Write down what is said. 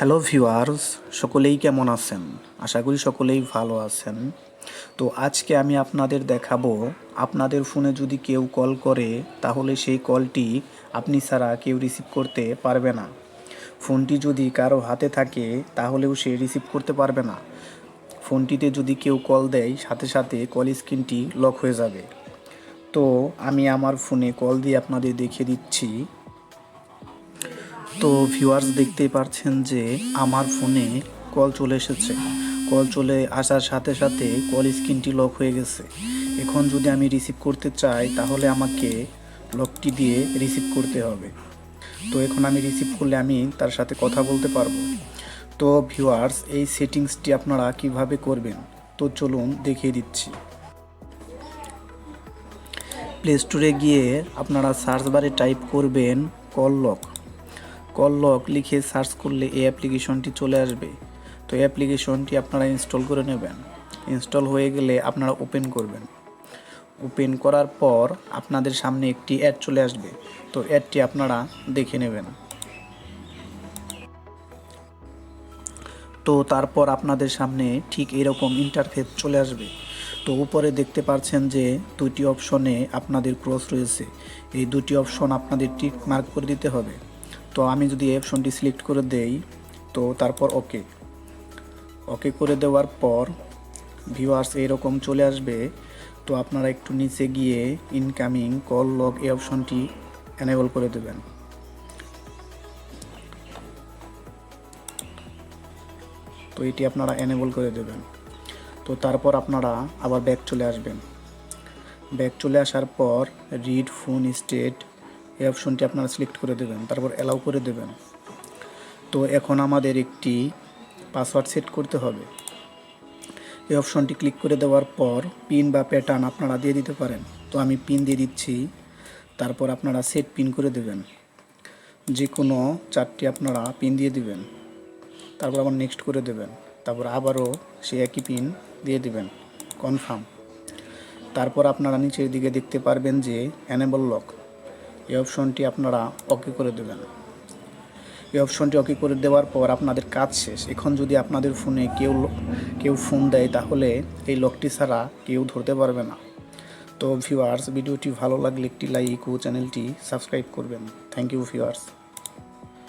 Hello viewers সকলেই কেমন আছেন? আশা করি সকলেই ভালো আছেন। তো আজকে আমি আপনাদের দেখাবো, আপনাদের ফোনে যদি কেউ কল করে, তাহলে সেই কলটি আপনি ছাড়া কেউ রিসিভ করতে পারবে না। ফোনটি যদি কারও হাতে থাকে, তাহলেও সে রিসিভ করতে পারবে না। ফোনটিতে যদি কেউ কল দেয়, সাথে সাথে কল স্ক্রিনটি লক হয়ে যাবে। তো আমি আমার ফোনে কল দিয়ে আপনাদের দেখিয়ে দিচ্ছি। তো ভিউয়ার্স দেখতেই পারছেন যে আমার ফোনে কল চলে এসেছে। কল চলে আসার সাথে সাথে কল স্ক্রিনটি লক হয়ে গেছে। এখন যদি আমি রিসিভ করতে চাই, তাহলে আমাকে লকটি দিয়ে রিসিভ করতে হবে। তো এখন আমি রিসিভ করলে আমি তার সাথে কথা বলতে পারব। তো ভিউয়ার্স এই সেটিংসটি আপনারা কীভাবে করবেন? তো চলুন দেখিয়ে দিচ্ছি। প্লে স্টোরে গিয়ে আপনারা সার্চ বারে টাইপ করবেন কল লক কল লক লিখে সার্চ করলে এই অ্যাপ্লিকেশনটি চলে আসবে। তো এই অ্যাপ্লিকেশনটি আপনারা ইনস্টল করে নেবেন। ইনস্টল হয়ে গেলে আপনারা ওপেন করবেন। ওপেন করার পর আপনাদের সামনে একটি অ্যাড চলে আসবে। তো অ্যাডটি আপনারা দেখে নেবেন। তো তারপর আপনাদের সামনে ঠিক এরকম ইন্টারফেস চলে আসবে। তো উপরে দেখতে পাচ্ছেন যে দুটি অপশনে আপনাদের ক্রস রয়েছে। এই দুটি অপশন আপনাদের টিক মার্ক করে দিতে হবে। তো আমি যদি এই অপশনটি সিলেক্ট করে দেই, তো তারপর ওকে। ওকে করে দেওয়ার পর ভিউয়ার্স এরকম চলে আসবে। তো আপনারা একটু নিচে গিয়ে ইনকামিং কল লগ এই অপশনটি এনেবল করে দেবেন। তো এটি আপনারা এনেবল করে দেবেন। তো তারপর আপনারা আবার ব্যাক চলে আসবেন। ব্যাক চলে আসার পর রিড ফোন স্টেট এই অপশনটি আপনারা সিলেক্ট করে দেবেন, তারপর অ্যালাউ করে দেবেন। তো এখন আমাদের একটি পাসওয়ার্ড সেট করতে হবে। এই অপশনটি ক্লিক করে দেওয়ার পর পিন বা প্যাটার্ন আপনারা দিয়ে দিতে পারেন। তো আমি পিন দিয়ে দিচ্ছি, তারপর আপনারা সেট পিন করে দেবেন। যে কোনো চারটি আপনারা পিন দিয়ে দিবেন। তারপর আবার নেক্সট করে দেবেন। তারপর আবারও সে একই পিন দিয়ে দিবেন। কনফার্ম তারপর আপনারা নিচের দিকে দেখতে পারবেন যে অ্যানেবল লক এই অপশনটি আপনারা ওকে করে দেবেন। এই অপশনটি ওকে করে দেওয়ার পর আপনাদের কাজ শেষ। এখন যদি আপনাদের ফোনে কেউ কেউ ফোন দেয়, তাহলে এই লকটি ছাড়া কেউ ধরতে পারবে না। তো ভিউয়ার্স ভিডিওটি ভালো লাগলে একটি লাইক ও চ্যানেলটি সাবস্ক্রাইব করবেন। Thank you viewers